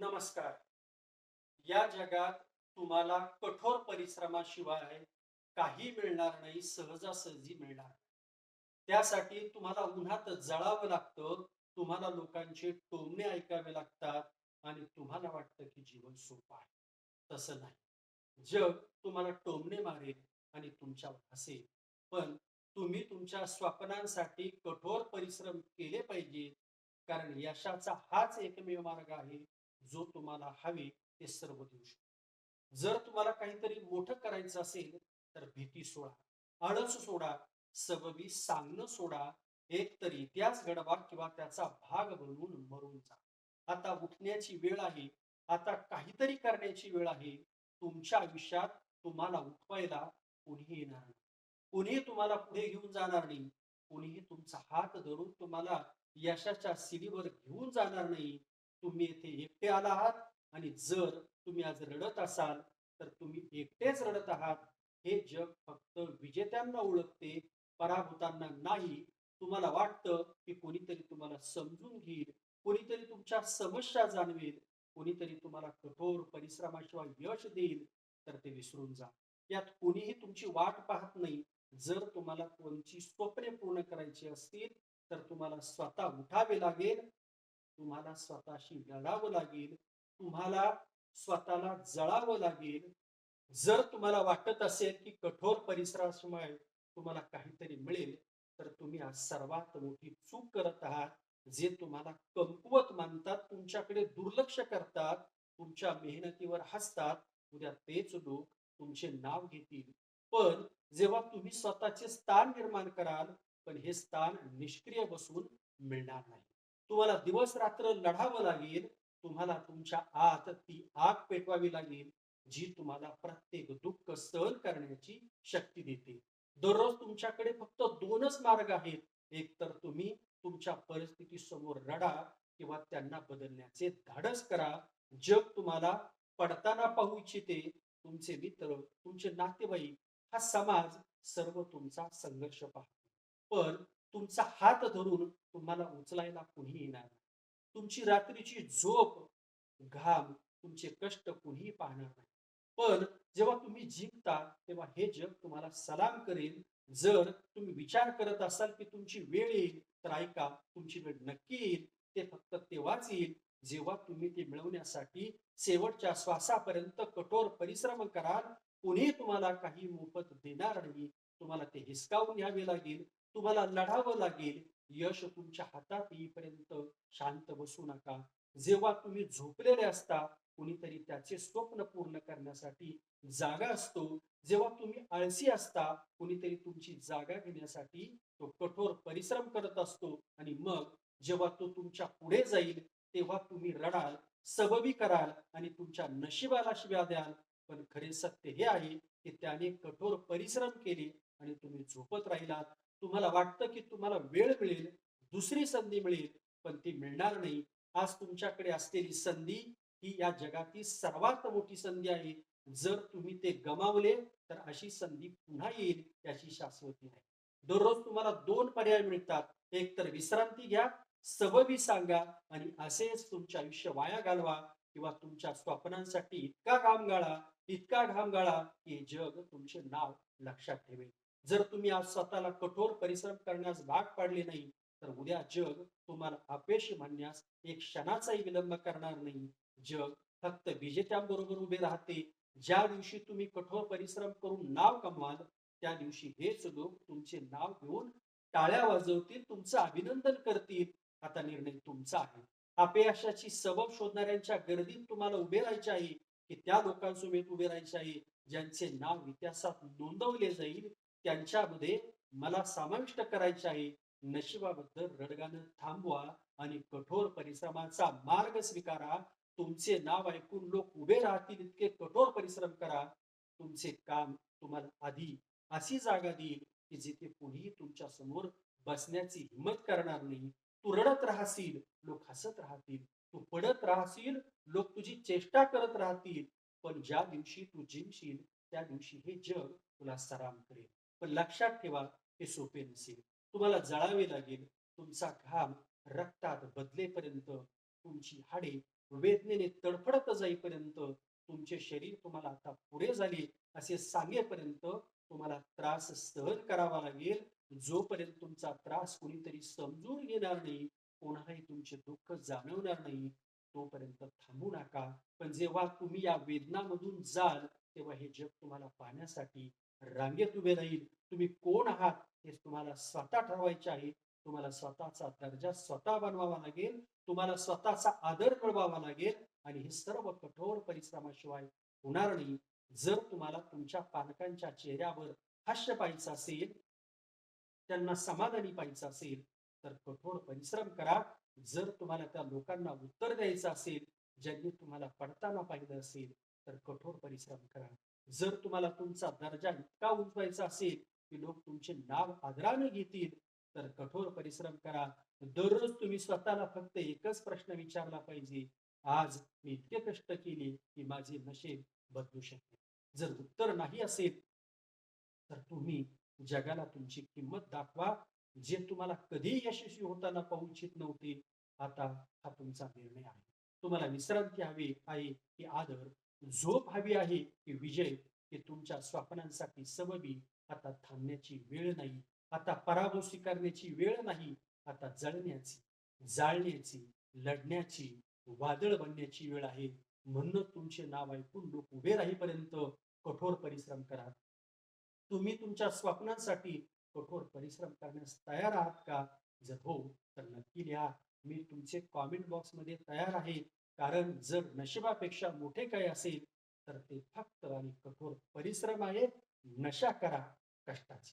नमस्कार. या जगात तुम्हाला कठोर परिश्रमाशिवाय काही मिळणार नाही सहजासहजी मिळणार नाही. त्यासाठी तुम्हाला उन्हात जळावं लागतं तुम्हाला लोकांचे टोमणे ऐकावे लागतात आणि तुम्हाला वाटतं की जीवन सोपं आहे. तसं नाही. जग तुम्हाला टोमणे मारेल आणि तुमच्यावर हसेल. पण तुम्ही तुमच्या स्वप्नांसाठी कठोर परिश्रम केले पाहिजे कारण यशाचा हाच एकमेव मार्ग आहे. जो तुम्हाला हवे ते सर्व देऊ शकतो. जर तुम्हाला काहीतरी मोठं करायचं असेल तर भीती सोडा आळस सोडा सबबी सांगणं सोडा एक तरी इतिहास घडवा किंवा त्याचा भाग बनवून मरून जा. आता उठण्याची वेळ आहे आता काहीतरी करण्याची वेळ आहे तुमच्या आयुष्यात तुम्हाला उठवायला कोणीही येणार नाही. कोणीही तुम्हाला पुढे घेऊन जाणार नाही. कोणीही तुमचा हात धरून तुम्हाला यशाच्या सिडीवर घेऊन जाणार नाही. तुम्ही येथे एकटे आला आहात आणि जर तुम्ही आज रडत असाल तर तुम्ही एकटेच रडत आहात. हे जग फक्त विजेत्यांना ओळखते पराभूतांना नाही. तुम्हाला वाटतं की कोणीतरी तुम्हाला समजून घेईल कोणीतरी तुमच्या समस्या जाणवेल कोणीतरी तुम्हाला कठोर परिश्रमाशिवाय यश देईल तर ते विसरून जा. यात कोणीही तुमची वाट पाहत नाही. जर तुम्हाला कोणची स्वप्ने पूर्ण करायची असतील तर तुम्हाला स्वतः उठावे लागेल तुम्हाला स्वतःशी लढावं लागेल तुम्हाला स्वतःला जळावं लागेल. जर तुम्हाला वाटत असेल की कठोर परिसरामुळे तुम्हाला काहीतरी मिळेल तर तुम्ही आज सर्वात मोठी चूक करत आहात जे तुम्हाला कमकुवत मानतात तुमच्याकडे दुर्लक्ष करतात तुमच्या मेहनतीवर हसतात उद्या तेच लोक तुमचे नाव घेतील. पण जेव्हा तुम्ही स्वतःचे स्थान निर्माण कराल पण हे स्थान निष्क्रिय बसून मिळणार नाही. तुम्हाला दिवस रात्र लढावं लागेल तुम्हाला तुमच्या आत ती आग पेटवावी लागेल जी तुम्हाला प्रत्येक दुःख सहन करण्याची शक्ती देते. दररोज तुमच्याकडे फक्त दोनच मार्ग आहेत. एक तर तुम्ही तुमच्या परिस्थिती समोर रडा किंवा त्यांना बदलण्याचे धाडस करा. जग तुम्हाला पडताना पाहू इच्छिते. तुमचे मित्र तुमचे नातेवाईक हा समाज सर्व तुमचा संघर्ष पाहतो पण तुमचा हात धरून तुम्हाला उचलायला कुणी येणार नाही. तुमची रात्रीची झोप घाम तुमचे कष्ट कुणीही पाहणार नाही. पण जेव्हा तुम्ही जिंकता तेव्हा हे जग तुम्हाला सलाम करेल. जर तुम्ही विचार करत असाल की तुमची वेळ येईल तर ऐका तुमची वेळ नक्की येईल. ते फक्त तेव्हाच येईल जेव्हा तुम्ही ते मिळवण्यासाठी शेवटच्या श्वासापर्यंत कठोर परिश्रम कराल. कुणी तुम्हाला काही मोफत देणार नाही. तुम्हाला ते हिसकावून घ्यावे लागेल. तुम्हाला लढावं लागेल. यश तुमच्या हातात येईपर्यंत शांत बसू नका. जेव्हा तुम्ही झोपलेले असता कुणीतरी त्याचे स्वप्न पूर्ण करण्यासाठी जागा असतो. जेव्हा तुम्ही आळशी असता कुणीतरी तुमची जागा घेण्यासाठी तो कठोर परिश्रम करत असतो. आणि मग जेव्हा तो तुमच्यापुढे जाईल तेव्हा तुम्ही रडाल सबबी कराल आणि तुमच्या नशिबाला शिव्या द्याल. पण खरे सत्य हे आहे की त्याने कठोर परिश्रम केले आणि तुम्ही झोपत राहिलात. तुम्हाला वाटतं की तुम्हाला वेळ मिळेल दुसरी संधी मिळेल पण ती मिळणार नाही. आज तुमच्याकडे असलेली संधी ही या जगातील सर्वात मोठी संधी आहे. जर तुम्ही ते गमावले तर अशी संधी पुन्हा येईल याची शाश्वती नाही. दररोज तुम्हाला दोन पर्याय मिळतात. एक तर विश्रांती घ्या सबबी सांगा आणि असेच तुमचे आयुष्य वाया घालवा किंवा तुमच्या स्वप्नांसाठी इतका घाम गाळा इतका घाम गाळा की जग तुमचे नाव लक्षात ठेवेल. जर तुम्ही आज स्वतःला कठोर परिश्रम करण्यास भाग पाडले नाही तर उद्या जग तुम्हाला अपयश म्हणण्यास एक क्षणाचाही विलंब करणार नाही. जग फक्त विजेत्यांबरोबर उभे राहते. ज्या दिवशी तुम्ही कठोर परिश्रम करून नाव कमवाल त्या दिवशी हेच लोक तुमचे नाव घेऊन टाळ्या वाजवतील तुमचं अभिनंदन करतील. आता निर्णय तुमचा आहे. अपयशाची सबब शोधणाऱ्यांच्या गर्दीत तुम्हाला उभे राहायचे आहे. की त्या लोकांसोबत उभे राहायचे आहे ज्यांचे नाव इतिहासात नोंदवले जाईल त्यांच्यामध्ये मला समाविष्ट करायचे आहे. नशिबाबद्दल रडगाणं थांबवा आणि कठोर परिश्रमाचा मार्ग स्वीकारा. तुमचे नाव ऐकून लोक उभे राहतील इतके कठोर परिश्रम करा. तुमचे काम तुम्हाला आधी अशी जागा देईल की जिथे कोणीही तुमच्यासमोर बसण्याची हिंमत करणार नाही. तू रडत राहशील लोक हसत राहतील. तू पडत राहशील लोक तुझी चेष्टा करत राहतील. पण ज्या दिवशी तू जिंकशील त्या दिवशी हे जग तुला सराम करेल. पण लक्षात ठेवा हे सोपे नसेल. तुम्हाला जळावे लागेल तुमचा घाम रक्तात बदलेपर्यंत तुमची हाडे वेदनेने तडफडत जाईपर्यंत तुमचे शरीर तुम्हाला आता पुरे झाले असे सांगेपर्यंत तुम्हाला त्रास सहन करावा लागेल. जोपर्यंत तुमचा त्रास कोणीतरी समजून घेणार नाही कोणालाही तुमचे दुःख जाणवणार नाही तोपर्यंत थांबू नका. पण जेव्हा तुम्ही या वेदनामधून जाल तेव्हा हे जग तुम्हाला पाहण्यासाठी रांगेत उभे राहील. तुम्ही कोण आहात हे तुम्हाला स्वतः ठरवायचे आहे. तुम्हाला स्वतःचा दर्जा स्वतः बनवावा लागेल. तुम्हाला स्वतःचा आदर मिळवावा लागेल. आणि हे सर्व कठोर परिश्रमाशिवाय होणार नाही. जर तुम्हाला तुमच्या पालकांच्या चेहऱ्यावर हास्य पाहायचं असेल त्यांना समाधानी पाहायचं असेल तर कठोर परिश्रम करा. जर तुम्हाला त्या लोकांना उत्तर द्यायचं असेल ज्यांनी तुम्हाला पडताना पाहिलं असेल तर कठोर परिश्रम करा. जर तुम्हाला तुमचा दर्जा इतका उंचवायचा असेल की लोक तुमचे नाव आदराने घेतील तर कठोर परिश्रम करा. दररोज तुम्ही स्वतःला फक्त एकच प्रश्न विचारला पाहिजे. आज मी इतके कष्ट केले की माझे नशेब बदलू शकते जर उत्तर नाही असेल तर तुम्ही जगाला तुमची किंमत दाखवा जे तुम्हाला कधी यशस्वी होताना पाहू इच्छित नव्हते. आता हा तुमचा निर्णय आहे. तुम्हाला विश्रांती हवी आहे की आदर झोप हवी आहे की विजय की तुमच्या स्वप्नांसाठी सबबी. आता थांबण्याची वेळ नाही. आता पराभव स्वीकारण्याची वेळ नाही. आता जळण्याची जाळण्याची लढण्याची वादळ बनण्याची वेळ आहे. म्हणूनच तुमचे नाव ऐकून लोक उभे राहीपर्यंत कठोर परिश्रम करा. तुम्ही तुमच्या स्वप्नांसाठी कठोर परिश्रम करण्यास तयार आहात का? जर हो तर नक्की लिहा. मी तुमचे कॉमेंट बॉक्समध्ये तयार आहे. कारण जर नशिबापेक्षा मोठे काही असेल तर ते फक्त आणि कठोर परिश्रम आहे नशा करा कष्टाची.